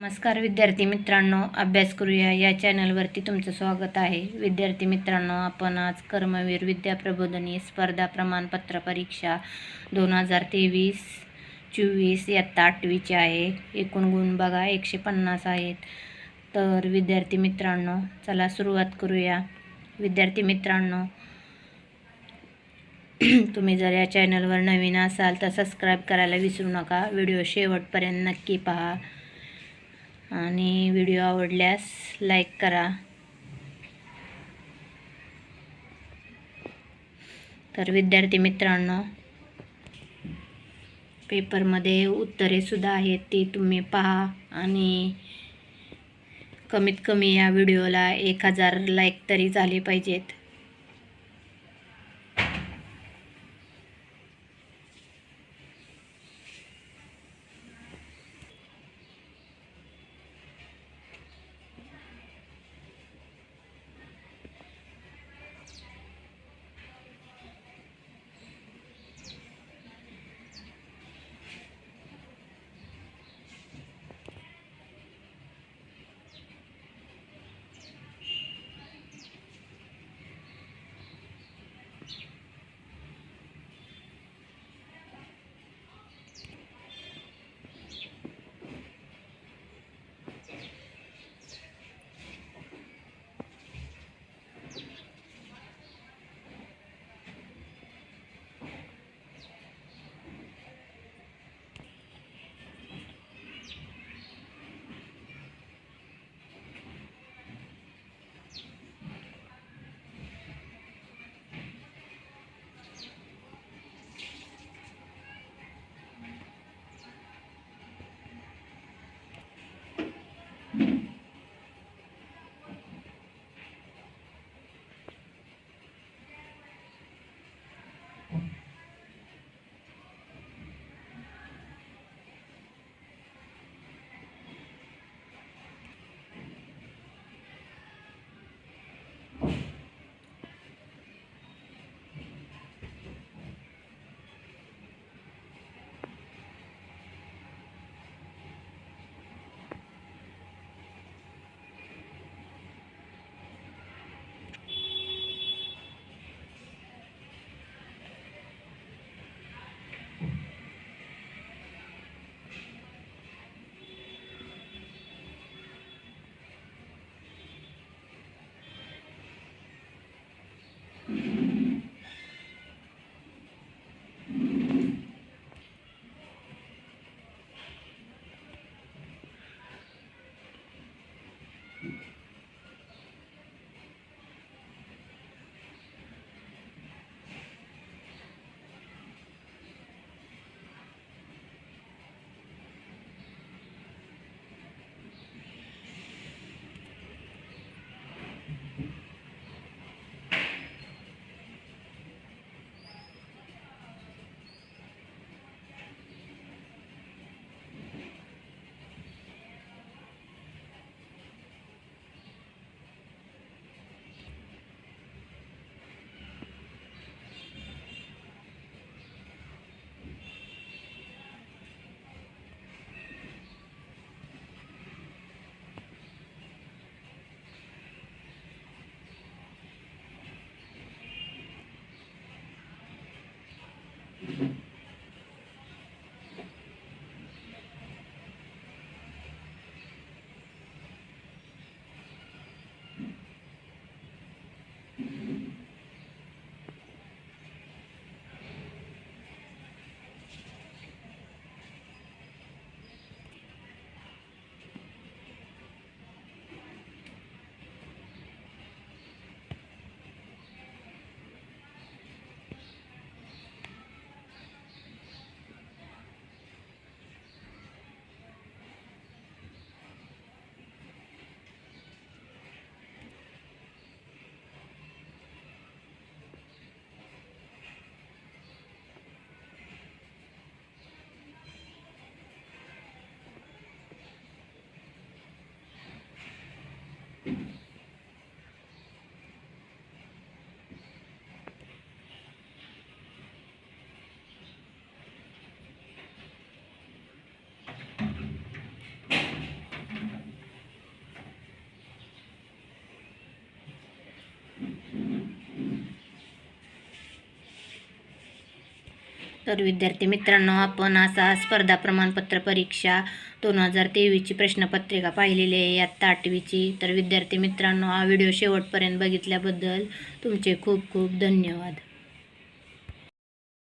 नमस्कार विद्यार्थी मित्रांनो अभ्यास करूया. या चॅनलवरती तुमचं स्वागत आहे. विद्यार्थी मित्रांनो आपण आज कर्मवीर विद्या प्रबोधनी स्पर्धा प्रमाणपत्र परीक्षा दोन हजार तेवीस चोवीस इयत्ता आठवीची आहे. एकूण गुण बघा एकशे पन्नास आहेत. तर विद्यार्थी मित्रांनो चला सुरुवात करूया. विद्यार्थी मित्रांनो तुम्ही जर या चॅनलवर नवीन असाल तर सबस्क्राईब करायला विसरू नका. व्हिडिओ शेवटपर्यंत नक्की पहा. आणि व्हिडिओ आवडल्यास लाईक करा. तर विद्यार्थी मित्रांनो पेपरमध्ये उत्तरेसुद्धा आहेत ती तुम्ही पहा आणि कमीत कमी या व्हिडिओला एक हजार लाईक तरी झाले पाहिजेत. तर विद्यार्थी मित्रांनो आपण असा स्पर्धा प्रमाणपत्र परीक्षा दोन हजार तेवीसची प्रश्नपत्रिका पाहिलेली आहे. यात आठवीची. तर विद्यार्थी मित्रांनो हा व्हिडिओ शेवटपर्यंत बघितल्याबद्दल तुमचे खूप खूप धन्यवाद.